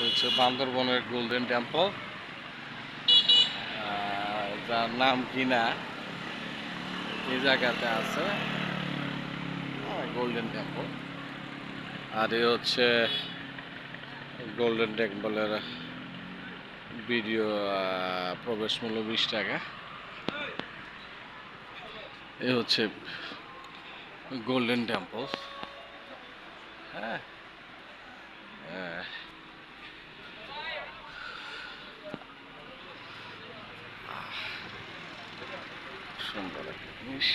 হচ্ছে বান্দরবনের golden temple যার নাম কিনা এই জায়গাতে আছে। গোল্ডেন টেম্পল আর এ হচ্ছে গোল্ডেন টেম্পলের ভিডিও প্রবেশ মূল্য বিশ টাকা। এ হচ্ছে গোল্ডেন টেম্পল হ্যাঁ হ্যাঁ। সুন্দর একটা জিনিস।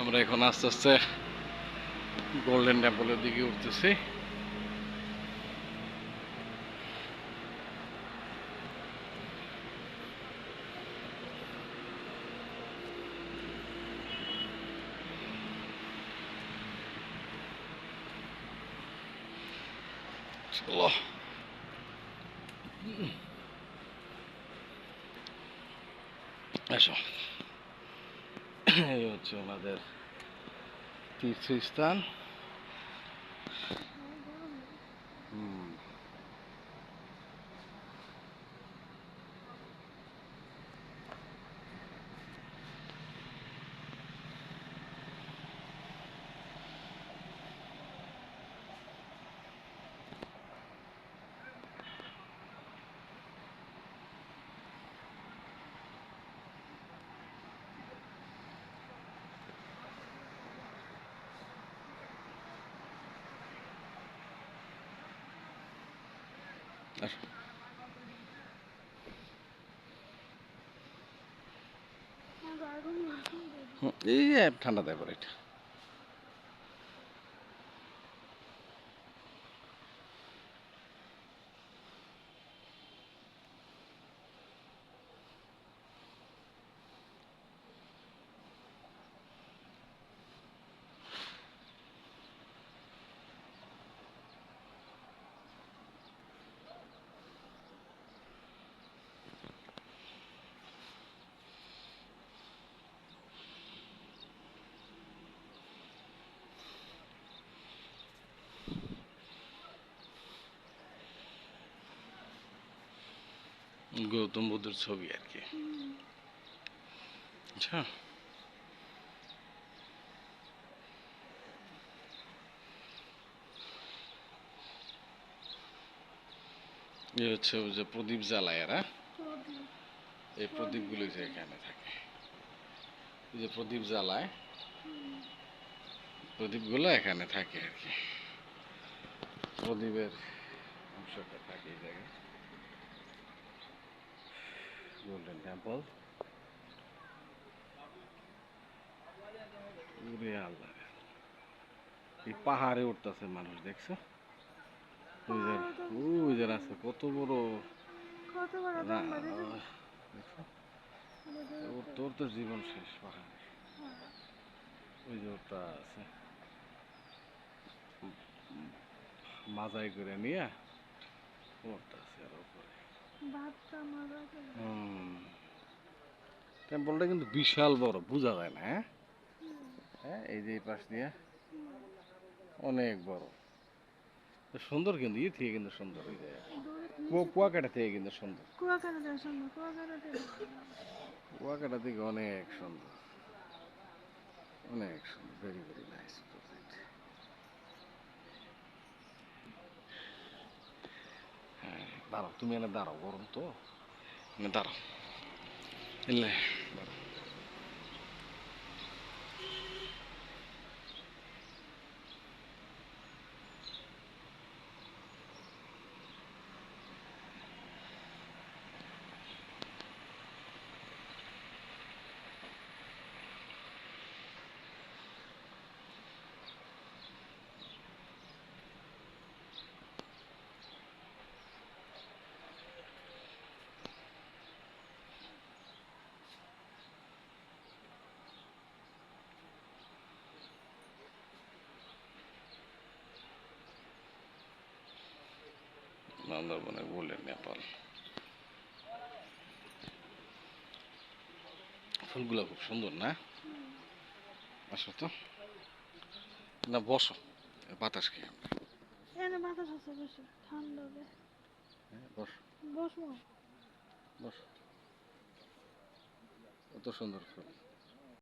আমরা এখন আস্তে আস্তে গোল্ডেন টেম্পলের দিকে উঠতেছি। চলো এসো এই হচ্ছে ওনাদের তীর্থস্থান এই যে ঠান্ডা দেয় পরে এটা। গৌতম বুদ্ধের ছবি আর কি। আচ্ছা। এ হচ্ছে ওই যে প্রদীপ জ্বালায় এরা। এই প্রদীপগুলো যে এখানে থাকে। এই যে প্রদীপ জ্বালায়। প্রদীপগুলো এখানে থাকে আর কি। প্রদীপের অংশটা থাকে এই জায়গায়। গোল্ডেন টেম্পল ওরে আল্লাহ। এই পাহাড়ে উঠতেছে মানুষ দেখছ? ওই যে ওই কত বড়। কত তোর তো জীবন শেষ পাহাড়ে। ওই যে ওটা আছে। মাজাই করে নিয়ে ওটা আছে আর উপরে টেম্পলটা কিন্তু বিশাল বড় বোঝা যায় না হ্যাঁ? হ্যাঁ এই যে এই পাশ দিয়ে। অনেক বড়। সুন্দর কিন্তু ইয়ে থেকে কিন্তু সুন্দর ওই যে। কু- কুয়াকাটা থেকে কিন্তু সুন্দর। কুয়াকাটা থেকে অনেক সুন্দর। অনেক সুন্দর ভেরি ভেরি নাইস হ্যাঁ দাঁড়াও তুমি এনে দাঁড়াও গরম তো। এনে দাঁড়াও। এলে। বান্দরবনে বলে নেপাল ফুলগুলো খুব সুন্দর না আসো তো না বসো বাতাস খেয়ে আমরা বাতাস আছে বেশি ঠান্ডা হবে বসো বসবো বসো কত সুন্দর ফুল